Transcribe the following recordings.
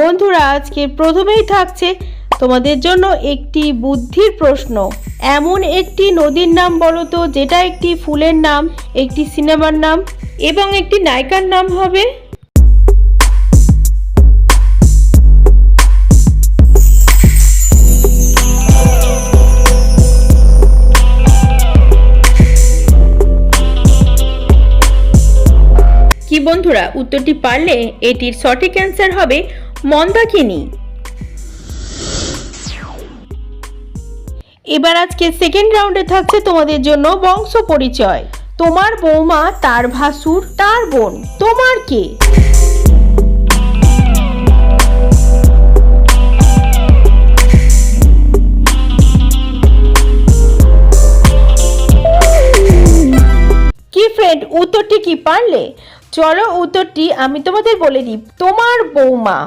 বন্ধুরা, আজকে প্রথমেই থাকছে তোমাদের জন্য একটি বুদ্ধির প্রশ্ন। এমন একটি নদীর নাম বলো তো, যেটা একটি ফুলের নাম, একটি সিনেমার নাম এবং একটি নায়িকার নাম হবে? কি বন্ধুরা, উত্তরটি পারলে এটির সঠিক অ্যান্সার হবে মন্দাকিনী এবার আজকে সেকেন্ড রাউন্ডে থাকছে তোমাদের জন্য বংশ পরিচয়। তোমার বৌমা, তার ভাসুর, তার বোন, তোমার কে? কি ফ্রেন্ড উত্তরটি কি পারলে? চলো উত্তরটি আমি তোমাদের বলে দিই। তোমার বৌমা।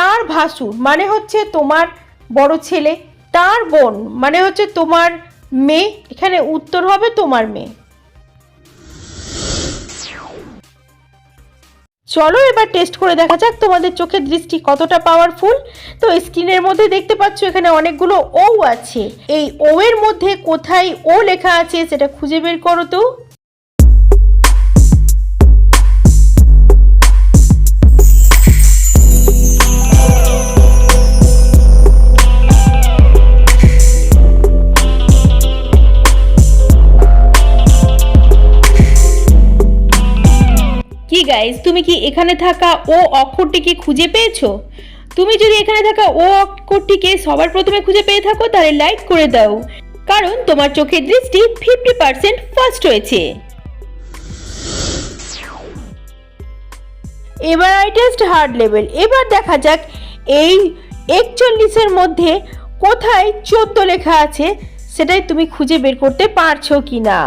তার ভাসুর মানে হচ্ছে তোমার বড় ছেলে, তার বোন মানে হচ্ছে তোমার মেয়ে, এখানে উত্তর হবে তোমার মেয়ে। চলো এবার টেস্ট করে দেখা যাক তোমাদের চোখের দৃষ্টি কতটা পাওয়ারফুল তো স্ক্রিনের মধ্যে দেখতে পাচ্ছ এখানে অনেকগুলো ও আছে। এই ও এর মধ্যে কোথায় ও লেখা আছে সেটা খুঁজে বের করো তো। কি গাইস তুমি কি এখানে থাকা ও অক্ষরটিকে খুঁজে পেয়েছ? তুমি যদি এখানে থাকা ও অক্ষরটিকে সবার প্রথমে খুঁজে পেয়ে থাকো, তাহলে লাইক করে দাও। কারণ তোমার চোখের দৃষ্টি ফিফটি পার্সেন্ট ফার্স্ট হয়েছে এবার আই টেস্ট হার্ড লেভেল এবার দেখা যাক এই একচল্লিশের মধ্যে কোথায় চোদ্দ লেখা আছে, সেটাই তুমি খুঁজে বের করতে পারছ কি না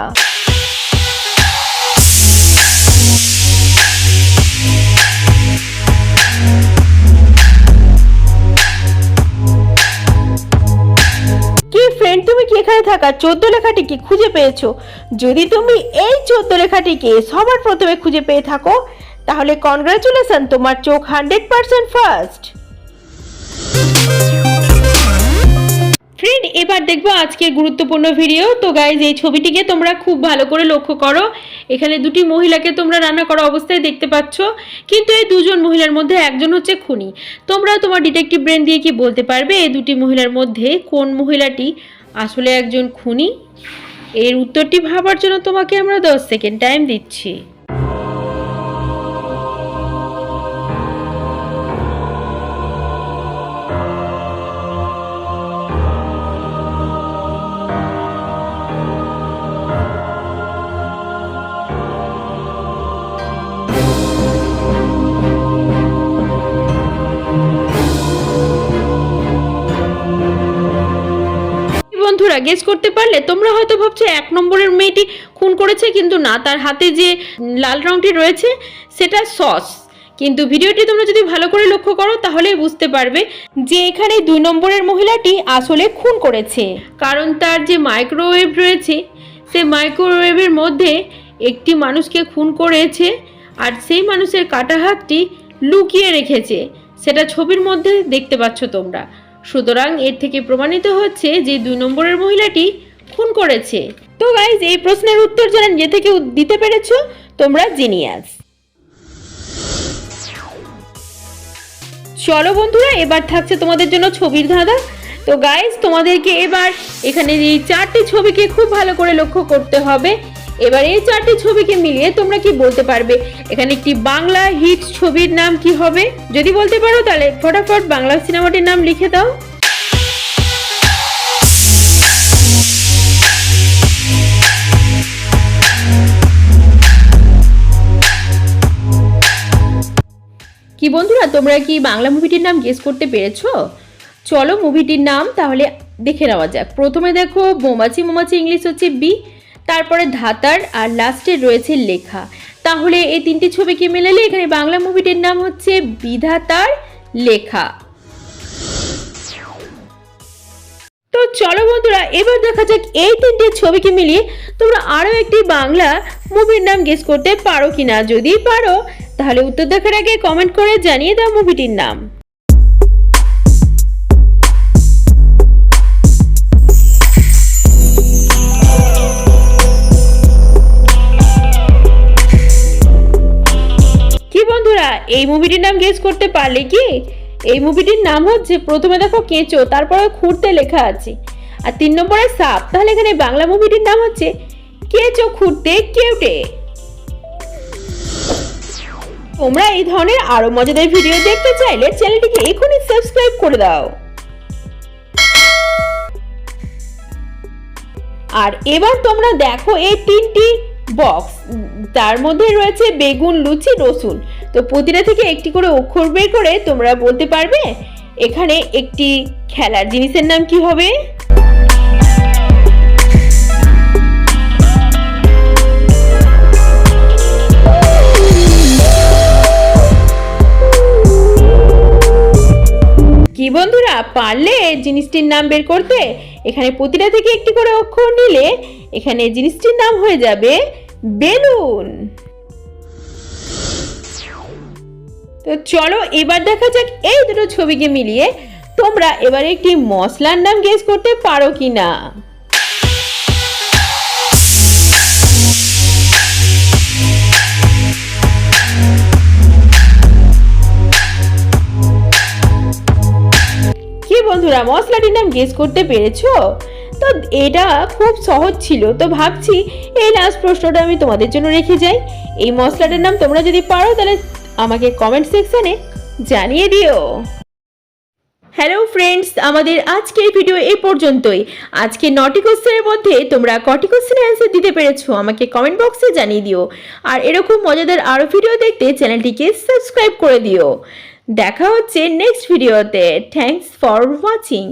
থাকা চোদ্দ লেখাটিকে খুঁজে পেয়েছ। যদি তুমি এই চোদ্দ লেখাটিকে সবার প্রথমে খুঁজে পেয়ে থাকো, তাহলে কনগ্রাচুলেশন তোমার চোখ হান্ড্রেড পার্সেন্ট ফার্স্ট ফ্রেন্ড এবার দেখব আজকে গুরুত্বপূর্ণ ভিডিও তো গাইজ এই ছবিটিকে তোমরা খুব ভালো করে লক্ষ্য করো। এখানে দুটি মহিলাকে তোমরা রান্না করা অবস্থায় দেখতে পাচ্ছ। কিন্তু এই দুজন মহিলার মধ্যে একজন হচ্ছে খুনি। তোমরা তোমার ডিটেকটিভ ব্রেন দিয়ে কি বলতে পারবে? এই দুটি মহিলার মধ্যে কোন মহিলাটি আসলে একজন খুনি? এর উত্তরটি ভাবার জন্য তোমাকে আমরা দশ সেকেন্ড টাইম দিচ্ছি। বন্ধুরা গেস করতে পারলে, তোমরা হয়তো ভাবছ এক নম্বরের মেয়েটি খুন করেছে, কিন্তু না, তার হাতে যে লাল রংটি রয়েছে, সেটা সস। কিন্তু ভিডিওটি তোমরা যদি ভালো করে লক্ষ্য করো, তাহলে বুঝতে পারবে যে এখানে দুই নম্বরের মহিলাটি আসলে খুন করেছে। কারণ তার যে মাইক্রোওয়েভ রয়েছে, সে মাইক্রোওয়েভের মধ্যে একটি মানুষকে খুন করেছে, আর সেই মানুষের কাটা হাতটি লুকিয়ে রেখেছে। সেটা ছবির মধ্যে দেখতে পাচ্ছ তোমরা। সুতরাং এর থেকে প্রমাণিত হচ্ছে যে দুই নম্বরের মহিলাটি খুন করেছে। তো গাইজ এই প্রশ্নের উত্তর যারা নিজে থেকে দিতে পেরেছ তোমরা জিনিয়াস চলো বন্ধুরা, এবার থাকছে তোমাদের জন্য ছবির ধাঁধা। তো গাইজ তোমাদেরকে এবার এখানে এই চারটি ছবিকে খুব ভালো করে লক্ষ্য করতে হবে। এবার এই চারটি ছবিকে মিলিয়ে তোমরা কি বলতে পারবে? এখানে একটি বাংলা হিট ছবির নাম কি হবে? যদি বলতে পারো তাহলে ফটাফট বাংলা সিনেমাটির নাম লিখে দাও। কি বন্ধুরা, তোমরা কি বাংলা মুভিটির নাম গেস করতে পেরেছ? চলো মুভিটির নাম তাহলে দেখে নেওয়া যাক। প্রথমে দেখো মোমাছি মোমাছি ইংলিশ হচ্ছে বি তারপরে ধাতার আর লাস্টে রয়েছে লেখা। তাহলে এই তিনটি ছবিকে মেলালে এখানে বাংলা মুভিটির নাম হচ্ছে বিধাতার লেখা। তো চলো বন্ধুরা, এবার দেখা যাক এই তিনটে ছবিকে মিলিয়ে তোমরা আরও একটি বাংলা মুভির নাম গেস করতে পারো কিনা। যদি পারো, তাহলে উত্তর দেখার আগে কমেন্ট করে জানিয়ে দাও মুভিটির নাম। এই মুভিটির নাম গেস করতে পারলে কি? এই মুভিটির নাম হচ্ছে প্রথমে দেখো কেঁচো, তারপরে খুঁড়তে লেখা আছে। আর তিন নম্বরে সাপ, তাহলে এখানে বাংলা মুভিটির নাম হচ্ছে কেঁচো খুঁড়তে কেউটে। তোমরা এই ধরনের আরও মজাদার ভিডিও দেখতে চাইলে চ্যানেলটিকে এখনই সাবস্ক্রাইব করে দাও। আর এবার তোমরা দেখো এই তিনটি বক্স তার মধ্যে রয়েছে বেগুন, লুচি, রসুন। তো প্রতিটা থেকে একটি করে অক্ষর বের করে তোমরা বলতে পারবে, এখানে একটি খেলার জিনিসের নাম কি হবে? কি বন্ধুরা, পারলে জিনিসটির নাম বের করতে? এখানে প্রতিটা থেকে একটি করে অক্ষর নিলে এখানে জিনিসটির নাম হয়ে যাবে বেলুন। তো চলো এবার দেখা যাক এই দুটো ছবিকে মিলিয়ে তোমরা এবার একটি মশলার নাম গেস করতে পারো কি না কি বন্ধুরা, মশলাটির নাম গেস করতে পেরেছ? তো এটা খুব সহজ ছিল। তো ভাবছি এই লাস্ট প্রশ্নটা আমি তোমাদের জন্য রেখে যাই। এই মশলাটার নাম তোমরা যদি পারো, তাহলে আমাকে কমেন্ট সেকশানে জানিয়ে দিও। হ্যালো ফ্রেন্ডস আমাদের আজকের ভিডিও এই পর্যন্তই। আজকে নটি কোশ্চেনের মধ্যে তোমরা কটি কোশ্চেনের অ্যান্সার দিতে পেরেছ, আমাকে কমেন্ট বক্সে জানিয়ে দিও। আর এরকম মজাদার আরও ভিডিও দেখতে চ্যানেলটিকে সাবস্ক্রাইব করে দিও। দেখা হচ্ছে নেক্সট ভিডিওতে থ্যাঙ্কস ফর ওয়াচিং